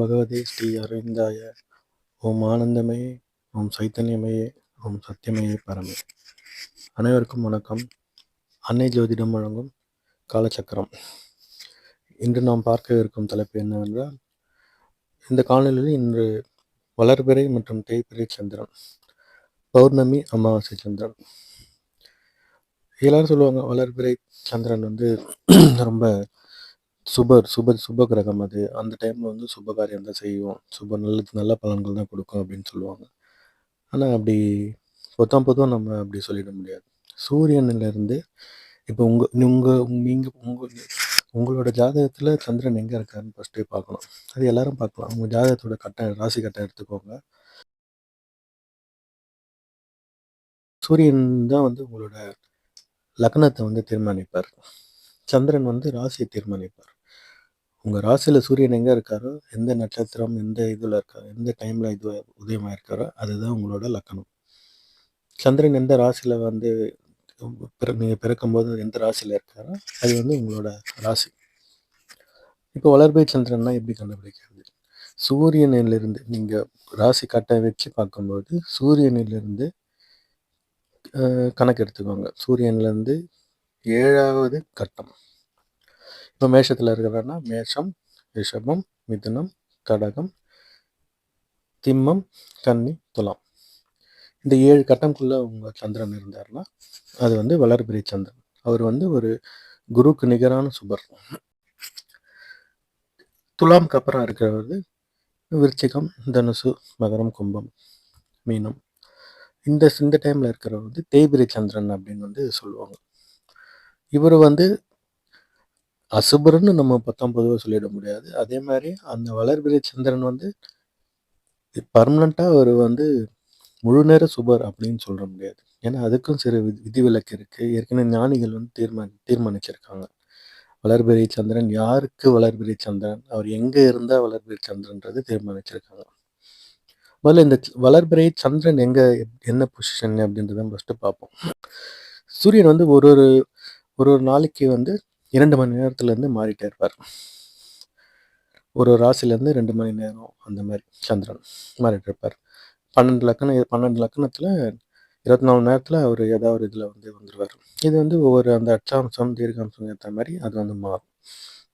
பகவதே ஸ்ரீ அரவிந்தாய ஓம் ஆனந்தமயே ஓம் சைத்தன்யமயே ஓம் சத்தியமயே பரமே. அனைவருக்கும் வணக்கம். அன்னை ஜோதிடம் வழங்கும் காலச்சக்கரம் இன்று நாம் பார்க்க இருக்கும் தலைப்பு என்னவென்றால் இந்த காலநிலையில் இன்று வளர்பிறை மற்றும் தேய்பிறை சந்திரன் பௌர்ணமி அமாவாசை சந்திரன். எல்லாரும் சொல்லுவாங்க வளர்பிறை சந்திரன் வந்து ரொம்ப சுபர் சுப சுப கிரகம் அது. அந்த டைமில் வந்து சுப காரியம் தான் செய்வோம். சுப நல்ல நல்ல பலன்கள் தான் கொடுக்கும் அப்படின்னு சொல்லுவாங்க. ஆனால் அப்படி பொத்தாம் பொதுவாக நம்ம அப்படி சொல்லிட முடியாது. சூரியனிலிருந்து இப்போ உங்கள் உங்கள் நீங்கள் உங்கள் உங்களோட ஜாதகத்தில் சந்திரன் எங்கே இருக்காருன்னு ஃபஸ்ட்டு பார்க்கணும். அது எல்லாரும் பார்க்கலாம். உங்கள் ஜாதகத்தோட கட்டம் ராசி கட்டம் எடுத்துக்கோங்க. சூரியன் தான் வந்து உங்களோட லக்னத்தை வந்து தீர்மானிப்பார். சந்திரன் வந்து ராசியை தீர்மானிப்பார். உங்கள் ராசியில் சூரியன் எங்கே இருக்காரோ எந்த நட்சத்திரம் எந்த இதில் இருக்காரோ எந்த டைமில் இது உதயமாக இருக்காரோ அதுதான் உங்களோட லக்கணம். சந்திரன் எந்த ராசியில் வந்து பிற நீங்கள் பிறக்கும்போது எந்த ராசியில் இருக்காரோ அது வந்து உங்களோட ராசி. இப்போ வளர்பை சந்திரன்னா எப்படி கண்டுபிடிக்கிறது? சூரியனிலிருந்து நீங்கள் ராசி கட்டை வச்சு பார்க்கும்போது சூரியனிலிருந்து கணக்கு எடுத்துக்கோங்க. சூரியன்லேருந்து ஏழாவது கட்டம். இப்போ மேஷத்தில் இருக்கிறன்னா மேஷம் ரிஷபம் மிதுனம் கடகம் திம்மம் கன்னி துலாம். இந்த ஏழு கட்டம்குள்ளே உங்கள் சந்திரன் இருந்தார்னா அது வந்து வளர்பிரி சந்திரன். அவர் வந்து ஒரு குருக்கு நிகரான சுபர். துலாம்க்கு அப்புறம் இருக்கிறவர் விருச்சிகம் தனுசு மகரம் கும்பம் மீனம். இந்த இந்த டைமில் இருக்கிறவர் வந்து தேய்பிரி சந்திரன் அப்படின்னு வந்து சொல்லுவாங்க. இவர் வந்து அசுபர்னு நம்ம பத்தாம் பொதுவாக சொல்லிட முடியாது. அதே மாதிரி அந்த வளர்பிறை சந்திரன் வந்து பர்மனண்ட்டாக அவர் வந்து முழு நேர சுபர் அப்படின்னு சொல்ல முடியாது. ஏன்னா அதுக்கும் சிறு விதிவிலக்கு இருக்குது ஏற்கனவே ஞானிகள் வந்து தீர்மானி தீர்மானிச்சிருக்காங்க. வளர்பிறை சந்திரன் யாருக்கு வளர்பிறை சந்திரன்? அவர் எங்கே இருந்தால் வளர்பிறை சந்திரன்றது தீர்மானிச்சிருக்காங்க. முதல்ல இந்த வளர்பிறை சந்திரன் எங்கே என்ன பொசிஷன் அப்படின்றத ஃபஸ்ட்டு பார்ப்போம். சூரியன் வந்து ஒரு ஒரு ஒரு ஒரு நாளைக்கு வந்து இரண்டு மணி நேரத்துலேருந்து மாறிட்டே இருப்பார். ஒரு ராசிலேருந்து ரெண்டு மணி நேரம் அந்த மாதிரி சந்திரன் மாறிட்டு இருப்பார். பன்னெண்டு லக்கணம் பன்னெண்டு லக்கணத்தில் இருபத்தி நாலு நேரத்தில் அவர் ஏதாவது ஒரு இதில் வந்து வந்துடுவார் இது வந்து ஒவ்வொரு அந்த அச்சாம்சம் தீர்க்காம்சம் ஏற்ற மாதிரி அது வந்து மாறும்.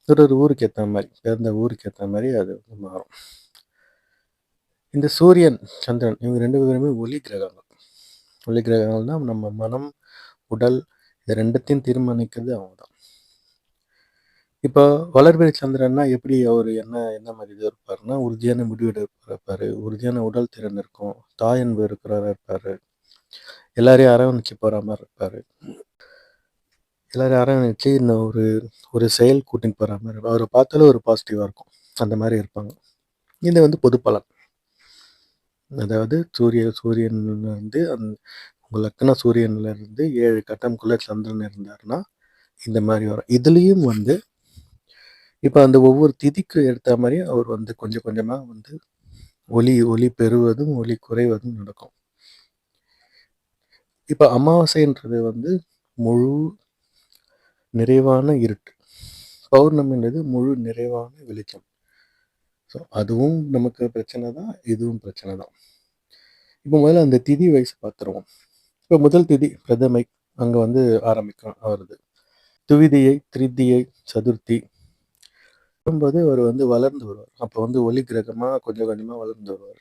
ஒரு ஒரு ஊருக்கு ஏற்ற மாதிரி பிறந்த ஊருக்கு ஏற்ற மாதிரி அது வந்து மாறும். இந்த சூரியன் சந்திரன் இவங்க ரெண்டு பேருமே ஒளி கிரகங்கள். ஒளி கிரகங்கள்னால் நம்ம மனம் உடல் இது ரெண்டுத்தையும் தீர்மானிக்கிறது அவங்க தான் இப்போ வளர்பிறை சந்திரன்னா எப்படி அவர் என்ன என்ன மாதிரி இது இருப்பாருன்னா உறுதியான முடிவு இருப்பார். உறுதியான உடல் திறன் இருக்கும். தாய் அன்பு இருக்கிறாரா இருப்பார். எல்லாரையும் அரவணைச்சு போகிற மாதிரி இருப்பார். எல்லாரையும் அரவணைச்சு இந்த ஒரு ஒரு செயல் கூட்டின்னு போகிற மாதிரி இருக்கும். அவரை பார்த்தாலும் ஒரு பாசிட்டிவாக இருக்கும். அந்த மாதிரி இருப்பாங்க. இது வந்து பொது பலன். அதாவது சூரிய சூரியன் வந்து அந் உங்கள் லக்கண சூரியன்லேருந்து ஏழு கட்டம்குள்ளே சந்திரன் இருந்தாருன்னா இந்த மாதிரி வரும். இதுலேயும் வந்து இப்போ அந்த ஒவ்வொரு திதிக்கு எடுத்த மாதிரி அவர் வந்து கொஞ்சம் கொஞ்சமாக வந்து ஒலி ஒலி பெறுவதும் ஒலி குறைவதும் நடக்கும். இப்போ அமாவாசைன்றது வந்து முழு நிறைவான இருட்டு. பௌர்ணமின்றது முழு நிறைவான வெளிச்சம். ஸோ அதுவும் நமக்கு பிரச்சனை தான் இதுவும் பிரச்சனை தான். இப்போ முதல்ல அந்த திதி வயசு பார்த்துருவோம் இப்போ முதல் திதி பிரதமை அங்கே வந்து ஆரம்பிக்கும் வருது துவிதியை திரிதியை சதுர்த்தி வரும்போது அவர் வந்து வளர்ந்து வருவார். அப்போ வந்து ஒளி கிரகமாக கொஞ்சம் கொஞ்சமாக வளர்ந்து வருவார்.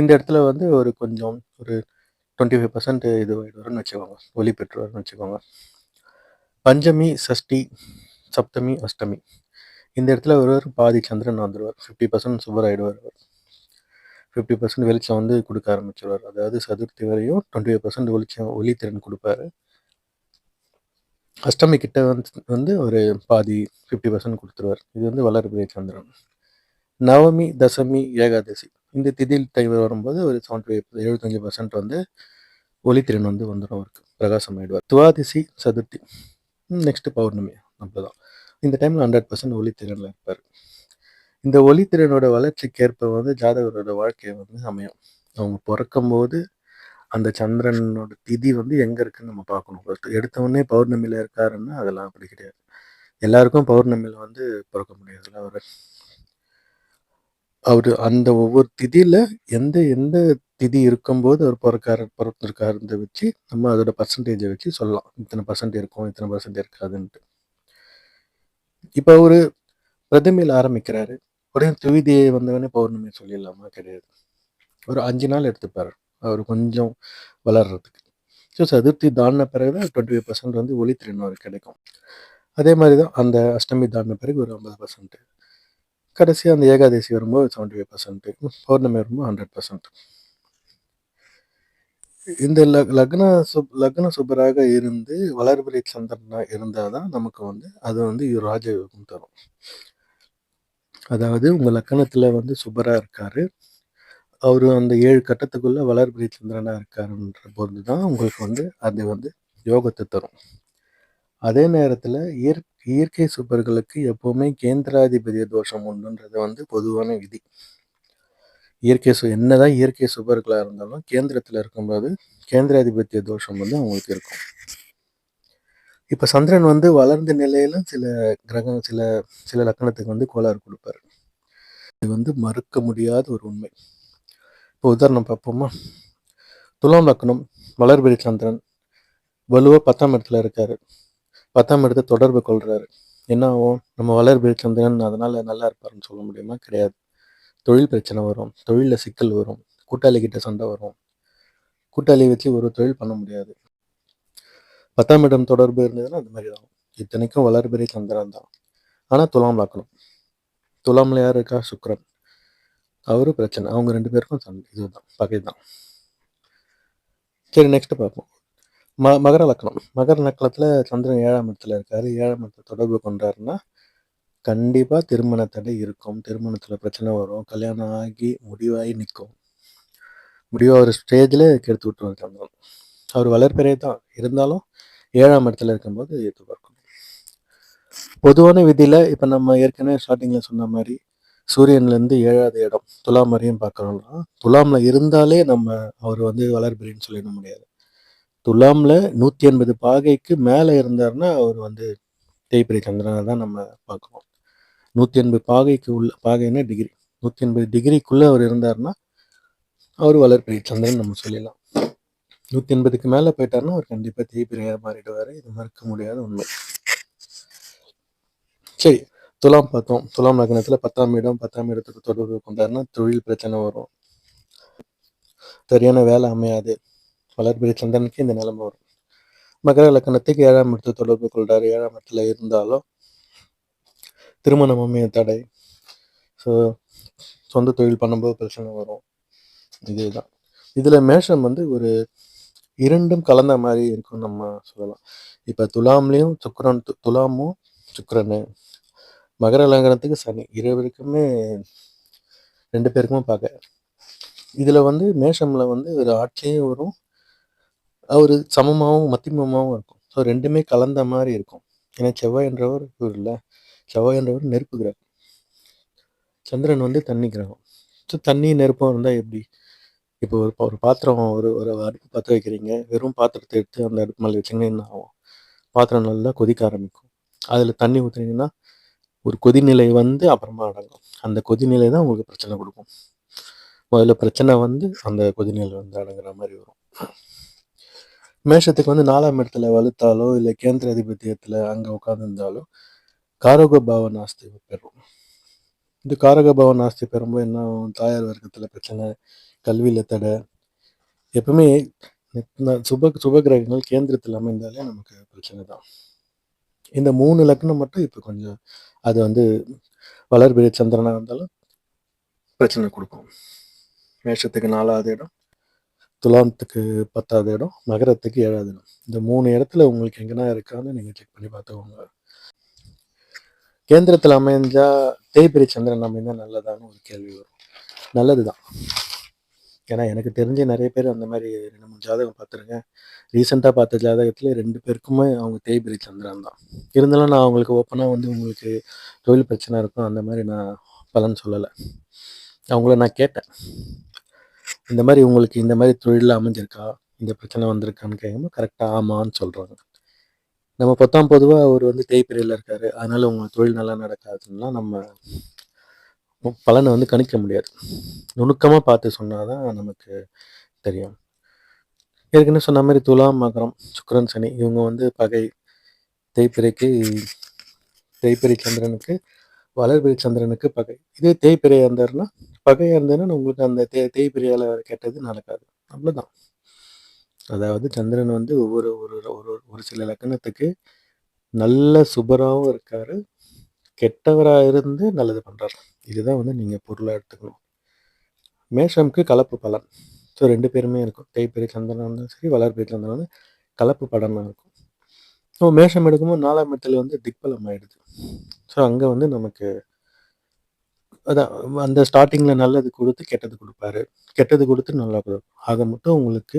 இந்த இடத்துல வந்து ஒரு கொஞ்சம் ஒரு டுவெண்ட்டி ஃபைவ் பர்சன்ட் இது வரும்னு வச்சுக்கோங்க. ஒளி பெற்றுவார்னு வச்சுக்கோங்க. பஞ்சமி சஷ்டி சப்தமி அஷ்டமி. இந்த இடத்துல ஒருவர் பாதி சந்திரன் வந்துடுவார் ஃபிஃப்டி பர்சன்ட் சுபர் ஆகிடுவார் அவர். ஃபிஃப்டி பர்சன்ட் வெளிச்சம் வந்து கொடுக்க ஆரம்பிச்சிடுவார் அதாவது சதுர்த்தி வரையும் டுவெண்ட்டி ஃபைவ் பர்சன்ட் வெளிச்சம் ஒளி திறன் கொடுப்பாரு. அஷ்டமி கிட்ட வந்து வந்து ஒரு பாதி ஃபிஃப்டி பர்சன்ட் கொடுத்துருவார். இது வந்து வளர்பிறை சந்திரன் நவமி தசமி ஏகாதசி. இந்த திதியில் டைம் வரும்போது ஒரு செவன்டி ஃபைவ் எழுபத்தஞ்சு பர்சன்ட் வந்து ஒளித்திறன் வந்து வந்துடும் அவருக்கு. பிரகாசம் ஆகிடுவார் துவாதிசி சதுர்த்தி. நெக்ஸ்ட்டு பௌர்ணமி. அப்படிதான் இந்த டைமில் ஹண்ட்ரட் பர்சன்ட் ஒளித்திறனில் இருப்பார். இந்த ஒளித்திறனோட வளர்ச்சிக்கேற்ப வந்து ஜாதகரோட வாழ்க்கையை வந்து அமையும். அவங்க பிறக்கும் போது அந்த சந்திரனோட திதி வந்து எங்கே இருக்குன்னு நம்ம பார்க்கணும். எடுத்தவொடனே பௌர்ணமியில் இருக்காருன்னா அதெல்லாம் அப்படி கிடையாது. எல்லாருக்கும் பௌர்ணமியில் வந்து பிறக்க முடியாதுல்ல அவர் அவர் அந்த ஒவ்வொரு திதியில் எந்த எந்த திதி இருக்கும்போது அவர் பொறக்காரு பொறந்திருக்காருன்றத வச்சு நம்ம அதோட பர்சன்டேஜை வச்சு சொல்லலாம். இத்தனை பர்சன்ட் இருக்கும் இத்தனை பர்சன்ட் இருக்காதுன்ட்டு. இப்போ அவர் பிரதமையில் ஆரம்பிக்கிறாரு. உடனே துவிதியை வந்தவொடனே பௌர்ணமி சொல்லிடலாமா? கிடையாது. ஒரு அஞ்சு நாள் எடுத்துப்பார். அவர் கொஞ்சம் வளர்றதுக்கு. ஸோ சதுர்த்தி தாண்டின பிறகு தான் டுவெண்ட்டி ஃபைவ் பர்சன்ட் வந்து ஒளித்திறன் அவருக்கு கிடைக்கும். அதே மாதிரி தான் அந்த அஷ்டமி தாண்டின பிறகு ஒரு ஐம்பது பர்சன்ட்டு கடைசியாக அந்த ஏகாதசி வரும்போது செவன்ட்டி ஃபைவ் பர்சன்ட்டு பௌர்ணமி வரும்போது ஹண்ட்ரட் பர்சன்ட் இந்த லக் லக்ன சுப் லக்ன சுபராக இருந்து வளர்பிறை சந்திரனாக இருந்தால் தான் நமக்கு வந்து அது வந்து ராஜயோகம் தரும். அதாவது உங்கள் லக்கணத்தில் வந்து சுபராக இருக்காரு. அவர் அந்த ஏழு கட்டத்துக்குள்ள வளர்பிரி சந்திரனாக இருக்காருன்ற போது தான் உங்களுக்கு வந்து அது வந்து யோகத்தை தரும். அதே நேரத்தில் இயற் இயற்கை சூப்பர்களுக்கு எப்போவுமே கேந்திராதிபதிய தோஷம் உண்டுன்றது வந்து பொதுவான விதி. இயற்கை சு என்னதான் இயற்கை சுபர்களாக இருந்தாலும் கேந்திரத்தில் இருக்கும்போது கேந்திராதிபத்திய தோஷம் வந்து அவங்களுக்கு இருக்கும். இப்போ சந்திரன் வந்து வளர்ந்த நிலையில சில கிரகம் சில சில லக்கணத்துக்கு வந்து கோளாறு கொடுப்பாரு. இது வந்து மறுக்க முடியாத ஒரு உண்மை. இப்போ உதாரணம் பார்ப்போமா? துலாம் லக்னம் வளர்பிரி சந்திரன் வலுவாக பத்தாம் இடத்துல இருக்காரு. பத்தாம் இடத்தை தொடர்பு கொள்கிறாரு என்ன ஆகும்? நம்ம வளர்பிரி சந்திரன் அதனால் நல்லா இருப்பாருன்னு சொல்ல முடியுமா? கிடையாது. தொழில் பிரச்சனை வரும். தொழிலில் சிக்கல் வரும். கூட்டாளி கிட்ட சண்டை வரும். கூட்டாளி வச்சு ஒரு தொழில் பண்ண முடியாது. பத்தாம் இடம் தொடர்பு இருந்ததுன்னா அந்த மாதிரி தான். இத்தனைக்கும் வளர்பிறை சந்திரன் தான். ஆனால் துலாம் பார்க்கணும் துலாமில் யார் இருக்கா? சுக்கரன். அவரும் பிரச்சனை. அவங்க ரெண்டு பேருக்கும் சண்டை. இதுதான். பகை தான் சரி நெக்ஸ்ட் பார்ப்போம். ம மகர லக்னம் மகர லக்னத்தில் சந்திரன் ஏழாம் இடத்துல இருக்காரு. ஏழாம் இடத்துல தொடர்பு கொண்டாருன்னா கண்டிப்பாக திருமண தடை இருக்கும். திருமணத்தில் பிரச்சனை வரும். கல்யாணம் ஆகி முடிவாகி நிற்கும். முடிவாக ஒரு ஸ்டேஜில் கெடுத்து விட்டுருவார் சந்திரன். அவர் வளர்ப்பெரிய தான். இருந்தாலும் ஏழாம் இடத்துல இருக்கும்போது எதிர்பார்க்கணும் பொதுவான விதியில் இப்போ நம்ம ஏற்கனவே ஸ்டார்டிங்கில் சொன்ன மாதிரி சூரியன்லேருந்து ஏழாவது இடம் துலாம் வரையும் பார்க்குறோம்னா துலாமில் இருந்தாலே நம்ம அவர் வந்து வளர்பிரின்னு சொல்லிட முடியாது. துலாமில் நூற்றி எண்பது பாகைக்கு மேலே இருந்தார்னா அவர் வந்து தேய்பிரி சந்திரனை தான் நம்ம பார்க்குறோம். நூற்றி எண்பது பாகைக்கு உள்ள பாகைன்னா டிகிரி நூற்றி எண்பது டிகிரிக்குள்ளே அவர் இருந்தார்னா அவர் வளர்பிறை சந்திரன் நம்ம சொல்லிடலாம். நூற்றி எண்பதுக்கு மேலே போயிட்டாருன்னா அவர் கண்டிப்பாக தேய்பிரியாக மாறிடுவார். இது மறுக்க முடியாத உண்மை. சரி துலாம் பார்த்தோம் துலாம் லக்னத்தில் பத்தாம் இடம் பத்தாம் இடத்துக்கு தொடர்பு கொண்டாருன்னா தொழில் பிரச்சனை வரும். சரியான வேலை அமையாது. வளர்பிறை சந்திரனுக்கு இந்த நிலைமை வரும். மகர லக்கணத்துக்கு ஏழாம் இடத்து தொடர்பு கொள்றாரு. ஏழாம் இடத்துல இருந்தாலும் திருமணம் அமைய தடை. ஸோ சொந்த தொழில் பண்ணும்போது பிரச்சனை வரும். இதுதான். இதில் மேஷம் வந்து ஒரு இரண்டும் கலந்த மாதிரி இருக்கும் நம்ம சொல்லலாம். இப்போ துலாம்லேயும் சுக்கரன் துலாமும் சுக்கரனு. மகர லக்னத்துக்கு சனி. இருவருக்குமே ரெண்டு பேருக்குமே பார்க்க இதில் வந்து மேஷமில் வந்து ஒரு ஆட்சியும் வரும். அவர் சமமாகவும் மத்தியமமாகவும் இருக்கும். ஸோ ரெண்டுமே கலந்த மாதிரி இருக்கும். ஏன்னா செவ்வாய் என்றவர் இவர் இல்லை. செவ்வாய் என்றவர் நெருப்பு கிரகம். சந்திரன் வந்து தண்ணி கிரகம். ஸோ தண்ணி நெருப்பம் இருந்தால் எப்படி? இப்போ ஒரு ஒரு பாத்திரம் ஒரு ஒரு அடுப்பு பற்ற வைக்கிறீங்க. வெறும் பாத்திரத்தை எடுத்து அந்த அடுப்பு மேலே வச்சிங்கன்னா என்ன ஆகும்? பாத்திரம் நல்லா கொதிக்க ஆரம்பிக்கும். அதில் தண்ணி ஊற்றுனீங்கன்னா ஒரு கொதிநிலை வந்து அப்புறமா அடங்கும். அந்த கொதிநிலை தான் உங்களுக்கு பிரச்சனை கொடுக்கும். முதல்ல பிரச்சனை வந்து அந்த கொதிநிலை வந்து அடங்குற மாதிரி வரும். மேஷத்துக்கு வந்து நாலாம் இடத்துல வலுத்தாலோ இல்லை கேந்திர அதிபத்தியத்தில் அங்கே உட்காந்துருந்தாலோ காரக பாவ நாஸ்தி பெறும். இந்த காரக பாவ நாஸ்தி பெறும்போது என்ன ஆகும்? தாயார் வர்க்கத்தில் பிரச்சனை கல்வியில் தடை. எப்பவுமே சுப சுப கிரகங்கள் கேந்திரத்தில் அமைந்தாலே நமக்கு பிரச்சனை தான். இந்த மூணு லக்னம் மட்டும் இப்போ கொஞ்சம் அது வந்து வளர்பிரி சந்திரனாக இருந்தாலும் பிரச்சனை கொடுக்கும். மேஷத்துக்கு நாலாவது இடம் துலாந்தத்துக்கு பத்தாவது இடம் மகரத்துக்கு ஏழாவது இடம். இந்த மூணு இடத்துல உங்களுக்கு எங்கன்னா இருக்கான்னு நீங்கள் செக் பண்ணி பார்த்துக்கோங்க. கேந்திரத்தில் அமைஞ்சா தேய்பிரி சந்திரன் அமைந்தால் நல்லதான்னு ஒரு கேள்வி வரும். நல்லது தான் ஏன்னா எனக்கு தெரிஞ்ச நிறைய பேர் அந்த மாதிரி ரெண்டு மூணு ஜாதகம் பார்த்துருக்கேன் ரீசெண்டாக பார்த்த ஜாதகத்தில் ரெண்டு பேருக்குமே அவங்க தேய்பிரி சந்திரன் தான். இருந்தாலும் நான் அவங்களுக்கு ஓப்பனாக வந்து உங்களுக்கு தொழில் பிரச்சனை இருக்கும் அந்த மாதிரி நான் பலன் சொல்லலை. அவங்கள நான் கேட்டேன். இந்த மாதிரி உங்களுக்கு இந்த மாதிரி தொழிலில் அமைஞ்சிருக்கா? இந்த பிரச்சனை வந்திருக்கான்னு கேட்கும்போது கரெக்டாக ஆமான்னு சொல்கிறாங்க நம்ம பத்தாம் பொதுவாக அவர் வந்து தேய்பிரியில் இருக்காரு. அதனால் உங்கள் தொழில் நல்லா நடக்காதுன்னா நம்ம பலனை வந்து கணிக்க முடியாது. நுணுக்கமாக பார்த்து சொன்னால் தான் நமக்கு தெரியும். ஏற்கனவே சொன்ன மாதிரி துலாம் மகரம் சுக்கிரன் சனி இவங்க வந்து பகை. தேய்பிரைக்கு தேய்பிரை சந்திரனுக்கு வளர்பிரி சந்திரனுக்கு பகை. இதே தேய்பிரையாக இருந்தாருன்னா பகையாக இருந்ததுன்னா உங்களுக்கு அந்த தே தேய்பிரையால் கெட்டது நடக்காது. அவ்வளோதான் அதாவது சந்திரன் வந்து ஒவ்வொரு ஒரு ஒரு ஒரு சில லக்கணத்துக்கு நல்ல சுபராகவும் இருக்காரு. கெட்டவராக இருந்து நல்லது பண்ணுறாரு இதுதான் வந்து நீங்கள் பொருளாக எடுத்துக்கணும். மேஷம்க்கு கலப்பு பலன் ஸோ ரெண்டு பேருமே இருக்கும். தேய்பிரை சந்திரனாக இருந்தாலும் சரி வளர்பிறை சந்திரன் வந்து கலப்பு படமாக இருக்கும். ஸோ மேஷம் எடுக்கும்போது நாலாம் இடத்துல வந்து திக்பலம் ஆயிடுது. ஸோ அங்கே வந்து நமக்கு அதான் அந்த ஸ்டார்டிங்கில் நல்லது கொடுத்து கெட்டது கொடுப்பாரு. கெட்டது கொடுத்து நல்லா கொடுக்கும் ஆக மட்டும் உங்களுக்கு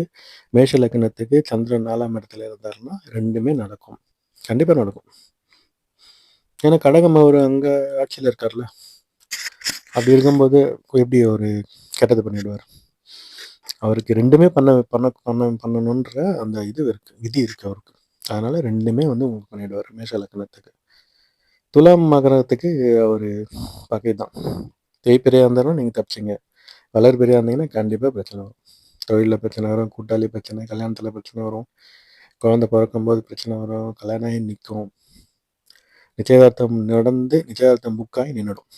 மேஷ லக்னத்துக்கு சந்திரன் நாலாம் இடத்துல இருந்தாருன்னா ரெண்டுமே நடக்கும். கண்டிப்பாக நடக்கும். ஏன்னா கடகம் அவர் அங்கே ஆட்சியில் இருக்கார்ல? அப்படி இருக்கும்போது எப்படி ஒரு கெட்டது பண்ணிடுவார்? அவருக்கு ரெண்டுமே பண்ண பண்ண பண்ண பண்ணணுன்ற அந்த இது இருக்குது விதி இருக்குது அவருக்கு. அதனால் ரெண்டுமே வந்து உங்களுக்கு பண்ணிடுவார் மேஷ லக்னத்துக்கு. துலாம் மகரத்துக்கு அவர் பகை தான். தேய்பிரியாக இருந்தாலும் நீங்கள் தப்பிச்சிங்க. வளர்பிரியாக இருந்தீங்கன்னா கண்டிப்பாக பிரச்சனை வரும். தொழிலில் பிரச்சனை வரும் கூட்டாளி பிரச்சனை கல்யாணத்தில் பிரச்சனை வரும். குழந்தை பிறக்கும்போது பிரச்சனை வரும் கல்யாணம் ஆகி நிற்கும் நிச்சயதார்த்தம் நடந்து நிச்சயதார்த்தம் புக்காகி நின்றுடும்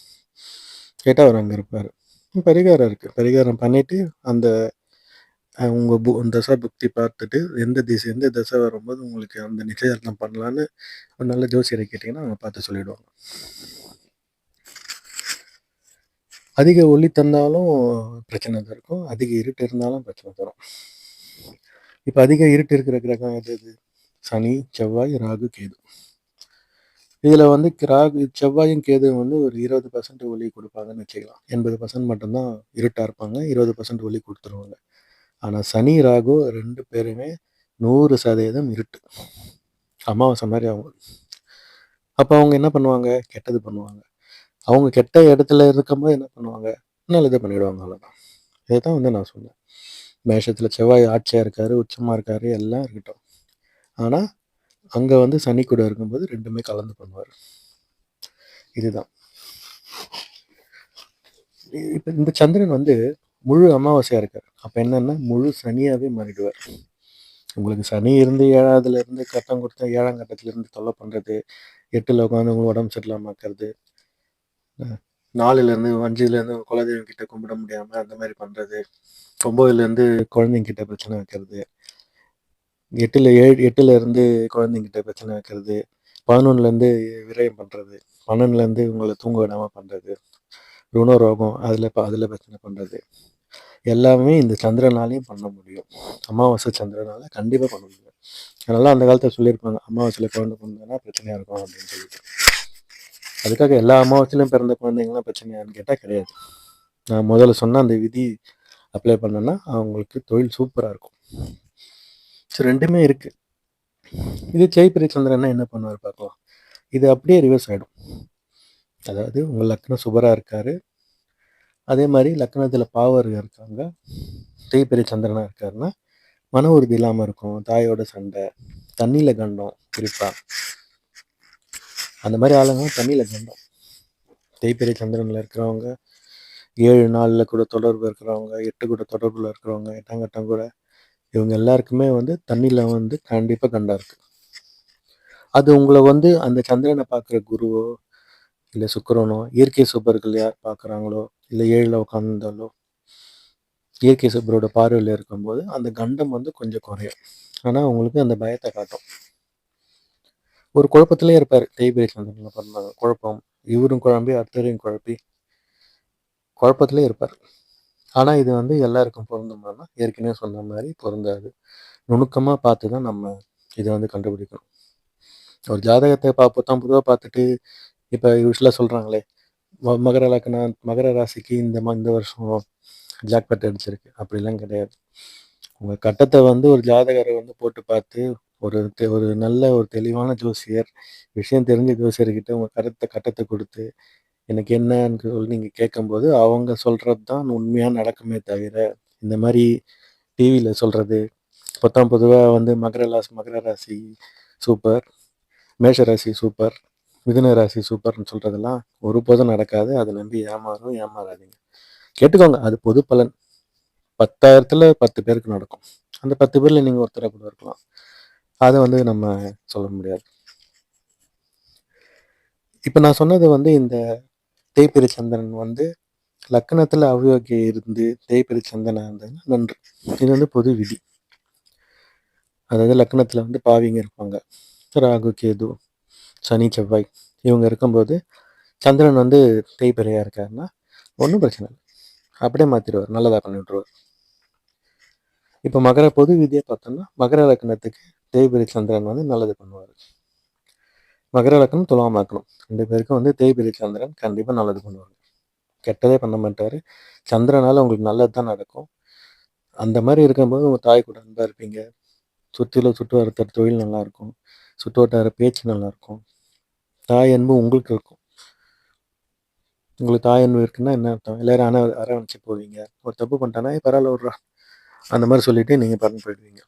கேட்டால் அவர் அங்கே இருப்பார். பரிகாரம் இருக்குது பரிகாரம் பண்ணிவிட்டு அந்த உங்கள் பு தசை புக்தி பார்த்துட்டு எந்த திசை எந்த தசை வரும்போது உங்களுக்கு அந்த நிச்சயார்த்தம் பண்ணலான்னு ஒரு நல்ல ஜோசியரை கேட்டிங்கன்னா அவங்க பார்த்து சொல்லிவிடுவாங்க அதிக ஒளி தந்தாலும் பிரச்சனை தான் இருக்கும். அதிக இருட்டு இருந்தாலும் பிரச்சனை தரும் இப்போ அதிக இருட்டு இருக்கிற கிரகம் எது? சனி செவ்வாய் ராகு கேது. இதில் வந்து ராகு செவ்வாயும் கேது வந்து ஒரு இருபது பர்சன்ட் ஒலி கொடுப்பாங்கன்னு வச்சுக்கலாம். எண்பது பர்சன்ட் மட்டும்தான் இருட்டாக இருப்பாங்க. இருபது பர்சன்ட் ஒலி கொடுத்துருவாங்க. ஆனால் சனி ராகு ரெண்டு பேருமே நூறு சதவீதம் இருட்டு. அமாவாசை மாதிரி அவங்க அப்போ அவங்க என்ன பண்ணுவாங்க? கெட்டது பண்ணுவாங்க. அவங்க கெட்ட இடத்துல இருக்கும்போது என்ன பண்ணுவாங்க? நல்லது பண்ணிவிடுவாங்க அவ்வளோதான் இதை தான் வந்து நான் சொன்னேன். மேஷத்தில் செவ்வாய் ஆட்சியாக இருக்கார் உச்சமாக இருக்கார் எல்லாம் இருக்கட்டும். ஆனால் அங்கே வந்து சனி கூட இருக்கும்போது ரெண்டுமே கலந்து பண்ணுவார். இதுதான். இப்போ இந்த சந்திரன் வந்து முழு அமாவாசையாக இருக்கார். அப்போ என்னென்னா முழு சனியாகவே மாறிடுவார். உங்களுக்கு சனி இருந்து ஏழாவதுல இருந்து கட்டம் கொடுத்தா ஏழாம் கட்டத்திலேருந்து தொல்லை பண்ணுறது எட்டில் உட்காந்து உங்கள் உடம்பு சரியில்லாமல் ஆக்கிறது நாலுலேருந்து அஞ்சுலேருந்து குலதெய்வம் கிட்ட கும்பிட முடியாமல் அந்த மாதிரி பண்ணுறது ஒம்போதுலேருந்து குழந்தைங்க கிட்ட பிரச்சனை வைக்கிறது எட்டில் ஏழு எட்டுலேருந்து குழந்தைங்கிட்ட பிரச்சனை வைக்கிறது பதினொன்றுலேருந்து விரயம் பண்ணுறது பன்னெண்டுலேருந்து உங்களை தூங்க விடாமல் பண்ணுறது ருணரோகம் அதில் அதில் பிரச்சனை பண்ணுறது எல்லாமே இந்த சந்திரனாலையும் பண்ண முடியும். அமாவாசை சந்திரனால கண்டிப்பாக பண்ண முடியும். அதனால அந்த காலத்தில் சொல்லியிருப்பாங்க அமாவாசையில் குழந்தை பிறந்தனா பிரச்சனையாக இருக்கும் அப்படின்னு சொல்லிட்டு. அதுக்காக எல்லா அமாவாசையிலும் பிறந்த குழந்தைங்களாம் பிரச்சனையான்னு கேட்டால் கிடையாது. நான் முதல்ல சொன்ன அந்த விதி அப்ளை பண்ணேன்னா அவங்களுக்கு தொழில் சூப்பராக இருக்கும். ஸோ ரெண்டுமே இருக்குது இது ஜெய் சந்திரன்னா என்ன பண்ணுவார் பார்க்கலாம். இது அப்படியே ரிவர்ஸ் ஆகிடும் அதாவது உங்கள் லக்னம் சுபராக இருக்கார். அதே மாதிரி லக்னத்தில் பாவர் இருக்காங்க. ஜெய் சந்திரனாக இருக்காருன்னா மன உறுதி இல்லாமல் இருக்கும். தாயோட சண்டை தண்ணியில் கண்டம் குறிப்பாக அந்த மாதிரி ஆளுங்க தண்ணியில் கண்டம். தேய்பெரிய சந்திரனில் இருக்கிறவங்க ஏழு நாளில் கூட தொடர்பு இருக்கிறவங்க எட்டு கூட தொடர்பில் இருக்கிறவங்க எட்டாங்கட்டம் கூட இவங்க எல்லாருக்குமே வந்து தண்ணியில் வந்து கண்டிப்பாக கண்டா இருக்கு. அது உங்களை வந்து அந்த சந்திரனை பார்க்குற குருவோ இல்லை சுக்கரனோ இயற்கை சுப்பர்கள் யார் பார்க்குறாங்களோ இல்லை ஏழில் உட்காந்தாலோ இயற்கை சுப்பரோட பார்வையில் இருக்கும்போது அந்த கண்டம் வந்து கொஞ்சம் குறையும். ஆனால் உங்களுக்கு அந்த பயத்தை காட்டும். ஒரு குழப்பத்திலே இருப்பார். தேய்பிரை சந்திரனில் பிறந்தாங்க குழப்பம். இவரும் குழம்பி அடுத்தவரையும் குழப்பி குழப்பத்திலே இருப்பார். ஆனால் இது வந்து எல்லாருக்கும் பொருந்துமானா ஏற்கனவே சொன்ன மாதிரி பொருந்தாது. நுணுக்கமாக பார்த்து தான் நம்ம இதை வந்து கண்டுபிடிக்கணும். ஒரு ஜாதகத்தை பார்ப்போம் தான் பொதுவாக பார்த்துட்டு இப்போ யூஸ்வலாக சொல்கிறாங்களே மகர லக்னா மகர ராசிக்கு இந்த இந்த வருஷம் ஜாக்பட் அடிச்சிருக்கு. அப்படிலாம் கிடையாது. உங்கள் கட்டத்தை வந்து ஒரு ஜாதகரை வந்து போட்டு பார்த்து ஒரு ஒரு நல்ல ஒரு தெளிவான ஜோசியர் விஷயம் தெரிஞ்ச ஜோசியர்கிட்ட உங்கள் கருத்தை கட்டத்தை கொடுத்து எனக்கு என்னன்னு சொல்லி நீங்கள் கேட்கும்போது அவங்க சொல்கிறது தான் உண்மையாக நடக்குமே தவிர இந்த மாதிரி டிவியில் சொல்கிறது பொத்தாம் பொதுவாக வந்து மகர ராசி மகர ராசி சூப்பர் மேஷ ராசி சூப்பர் மிதுன ராசி சூப்பர்னு சொல்கிறதெல்லாம் ஒருபோதும் நடக்காது. அதை நம்பி ஏமாறும் ஏமாறாதீங்க. கேட்டுக்கோங்க அது பொது பலன். பத்தாயிரத்தில் பத்து பேருக்கு நடக்கும். அந்த பத்து பேரில் நீங்கள் ஒருத்தரை கூட இருக்கலாம். அதை வந்து நம்ம சொல்ல முடியாது. இப்போ நான் சொன்னது வந்து இந்த தேய்பிரி சந்திரன் வந்து லக்கணத்தில் அவயோகி இருந்து தேய்பிரி சந்திரனாக இருந்ததுன்னா நன்று. இது வந்து பொது விதி. அதாவது லக்கணத்தில் வந்து பாவிங்க இருப்பாங்க. ராகு கேது சனி செவ்வாய் இவங்க இருக்கும்போது சந்திரன் வந்து தேய்பிரையாக இருக்காருன்னா ஒன்றும் பிரச்சனை இல்லை. அப்படியே மாற்றிடுவார் நல்லதாக பண்ணி விட்ருவார் இப்போ மகர பொது விதியை பார்த்தோம்னா மகர லக்கணத்துக்கு தேய்பிரி சந்திரன் வந்து நல்லது பண்ணுவார். மகர லக்கணம் துலாம் லக்கணம் ரெண்டு பேருக்கும் வந்து தேய்பிரி சந்திரன் கண்டிப்பாக நல்லது பண்ணுவாங்க. கெட்டதே பண்ண மாட்டார். சந்திரனால் உங்களுக்கு நல்லது தான் நடக்கும். அந்த மாதிரி இருக்கும்போது உங்கள் தாய் கூட அன்பாக இருப்பீங்க. சுற்றிலும் சுற்று வட்டார தொழில் நல்லாயிருக்கும். சுற்று வட்டார பேச்சு நல்லாயிருக்கும். தாய் அன்பு உங்களுக்கு இருக்கும். உங்களுக்கு தாய் அன்பு இருக்குன்னா என்ன அர்த்தம்? எல்லோரும் அணை அரவணைச்சு போவீங்க. ஒரு தப்பு பண்ணிட்டானா பரவாயில்ல விட்றா. அந்த மாதிரி சொல்லிவிட்டு நீங்கள் பறந்து போயிடுவீங்க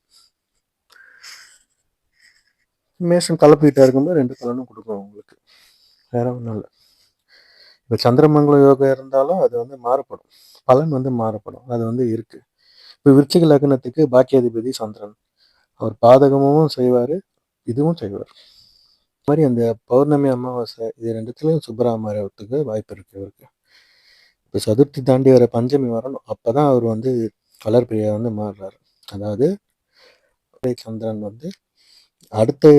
மேஷம் கலப்பிக்கிட்டா இருக்கும்போது ரெண்டு பலனும் கொடுக்கும் உங்களுக்கு வேற ஒன்றும் இல்லை. இப்போ சந்திரமங்கல யோகம் இருந்தாலும் அது வந்து மாறுபடும். பலன் வந்து மாறுபடும் அது வந்து இருக்கு. இப்போ விருச்சிக லக்னத்துக்கு பாக்கியாதிபதி சந்திரன். அவர் பாதகமும் செய்வார் இதுவும் செய்வார். மாதிரி அந்த பௌர்ணமி அமாவாசை இது ரெண்டுத்துலேயும் சுப்பராமரத்துக்கு வாய்ப்பு இருக்கு இவருக்கு. இப்போ சதுர்த்தி தாண்டி வர பஞ்சமி வரணும். அப்போ தான் அவர் வந்து வளர்பிரியா வந்து மாறுறாரு. அதாவது சந்திரன் வந்து அடுத்து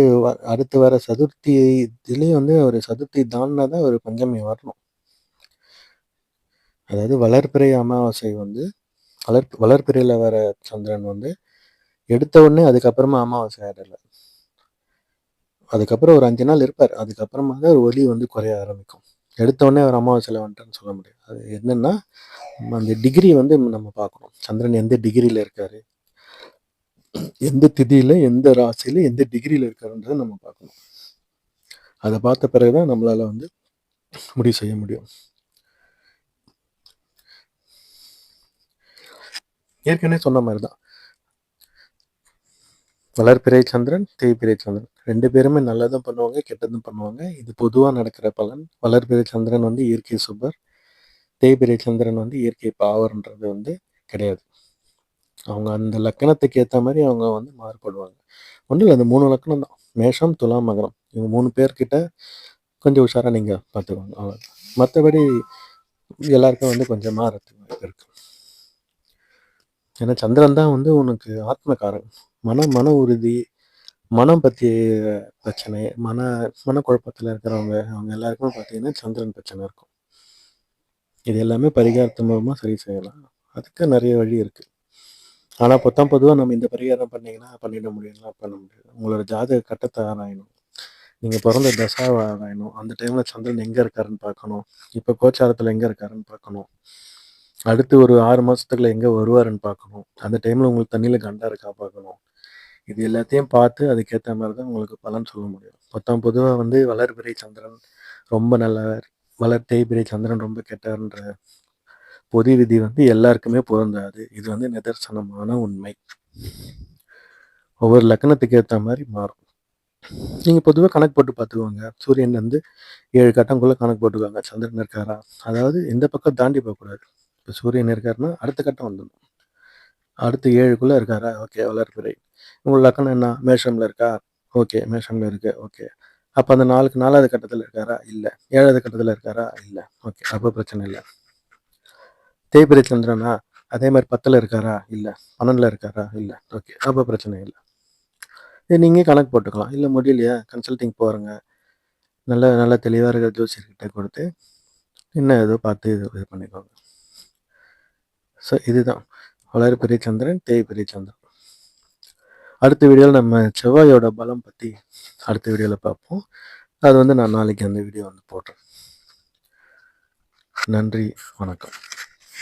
அடுத்து வர சதுர்த்தி இதுலேயே வந்து அவர் சதுர்த்தி தான்னா தான் ஒரு பஞ்சமி வரணும். அதாவது வளர்பிறை அமாவாசை வந்து வளர் வளர்பிறையில் வர சந்திரன் வந்து எடுத்த உடனே அதுக்கப்புறமா அமாவாசை ஆயிடல அதுக்கப்புறம் ஒரு அஞ்சு நாள் இருப்பார். அதுக்கப்புறமா தான் ஒரு ஒலி வந்து குறைய ஆரம்பிக்கும். எடுத்த உடனே அவர் அமாவாசையில் வந்துட்டான்னு சொல்ல முடியாது. அது என்னென்னா அந்த டிகிரி வந்து நம்ம பார்க்கணும். சந்திரன் எந்த டிகிரியில் இருக்கார்? எந்த திதியில் எந்த ராசியில் எந்த டிகிரியில் இருக்காருன்றதை நம்ம பார்க்கணும். அதை பார்த்த பிறகு தான் நம்மளால் வந்து முடிவு செய்ய முடியும். ஏற்கனவே சொன்ன மாதிரி தான் வளர்பிறை சந்திரன் தேய்பிறை சந்திரன். ரெண்டு பேருமே நல்லதும் பண்ணுவாங்க கெட்டதும் பண்ணுவாங்க. இது பொதுவாக நடக்கிற பலன். வளர்பிறை சந்திரன் வந்து இயற்கை சுபர் தேய்பிறை சந்திரன் வந்து இயற்கை பாவர்ன்றது வந்து கிடையாது. அவங்க அந்த லக்கணத்துக்கு ஏற்ற மாதிரி அவங்க வந்து மாறுபடுவாங்க. ஒன்றும் இல்லை அந்த மூணு லக்கணம் தான். மேஷம் துலாம் மகரம். இவங்க மூணு பேர்கிட்ட கொஞ்சம் உஷாராக நீங்கள் பார்த்துக்கோங்க அவ்வளோ மற்றபடி எல்லாருக்கும் வந்து கொஞ்சம் மாறத்துக்கு வாய்ப்பு இருக்குது ஏன்னா சந்திரன் தான் வந்து உனக்கு ஆத்மகாரன் மன மன உறுதி மனம் பற்றிய பிரச்சனை மன மனக்குழப்பத்தில் இருக்கிறவங்க அவங்க எல்லாருக்குமே பார்த்தீங்கன்னா சந்திரன் பிரச்சனை இருக்கும். இது எல்லாமே பரிகாரத்து மூலமாக சரி செய்யலாம். அதுக்கு நிறைய வழி இருக்குது ஆனால் பொத்தாம் பொதுவாக நம்ம இந்த பரிகாரம் பண்ணிங்கன்னா பண்ணிட முடியுங்களா பண்ண முடியாது. உங்களோட ஜாதக கட்டத்தை ஆராயணும். நீங்கள் பிறந்த தசாவை ஆராயணும். அந்த டைமில் சந்திரன் எங்கே இருக்காருன்னு பார்க்கணும். இப்போ கோச்சாரத்தில் எங்கே இருக்காருன்னு பார்க்கணும். அடுத்து ஒரு ஆறு மாதத்துக்குள்ள எங்கே வருவாருன்னு பார்க்கணும். அந்த டைமில் உங்களுக்கு தண்ணியில் கண்டா இருக்கா பார்க்கணும். இது எல்லாத்தையும் பார்த்து அதுக்கேற்ற மாதிரி தான் உங்களுக்கு பலன் சொல்ல முடியும். மொத்தம் பொதுவாக வந்து வளர்பிறை சந்திரன் ரொம்ப நல்லவர். வளர் தேய்பிறை சந்திரன் ரொம்ப கெட்டவர்ன்ற பொது விதி வந்து எல்லாருக்குமே பொருந்தாது. இது வந்து நிதர்சனமான உண்மை. ஒவ்வொரு லக்கணத்துக்கு ஏற்ற மாதிரி மாறும். நீங்கள் பொதுவாக கணக்கு போட்டு பார்த்துக்கோங்க. சூரியன் வந்து ஏழு கட்டங்குள்ளே கணக்கு போட்டுக்கோங்க சந்திரன் இருக்காரா? அதாவது எந்த பக்கம் தாண்டி போகக்கூடாது. இப்போ சூரியன் இருக்காருன்னா அடுத்த கட்டம் வந்துடும் அடுத்து ஏழுக்குள்ளே இருக்காரா? ஓகே வளர்பிறை. உங்கள் லக்கணம் என்ன? மேஷமில் இருக்கா? ஓகே மேஷமில் இருக்கு. ஓகே. அப்போ அந்த நாளுக்கு நாலாவது கட்டத்தில் இருக்காரா? இல்லை. ஏழாவது கட்டத்தில் இருக்காரா? இல்லை. ஓகே அப்போ பிரச்சனை இல்லை. தேய்பிரை சந்திரனா? அதே மாதிரி பத்தில் இருக்காரா? இல்லை. பன்னெண்டில் இருக்காரா? இல்லை. ஓகே அப்போ பிரச்சனை இல்லை. இது நீங்கள் கணக்கு போட்டுக்கலாம். இல்லை முடியலையா. கன்சல்டிங் போகிறங்க நல்ல நல்ல தெளிவாக இருக்கிற ஜோசியர்கிட்ட கொடுத்து என்ன ஏதோ பார்த்து இது இது பண்ணிக்கோங்க. ஸோ இதுதான். வளர்பிறை சந்திரன் தேய்பிறை சந்திரன். அடுத்த வீடியோவில் நம்ம செவ்வாயோட பலம் பற்றி அடுத்த வீடியோவில் பார்ப்போம். அது வந்து நான் நாளைக்கு அந்த வீடியோ வந்து போடுறேன். நன்றி. வணக்கம்.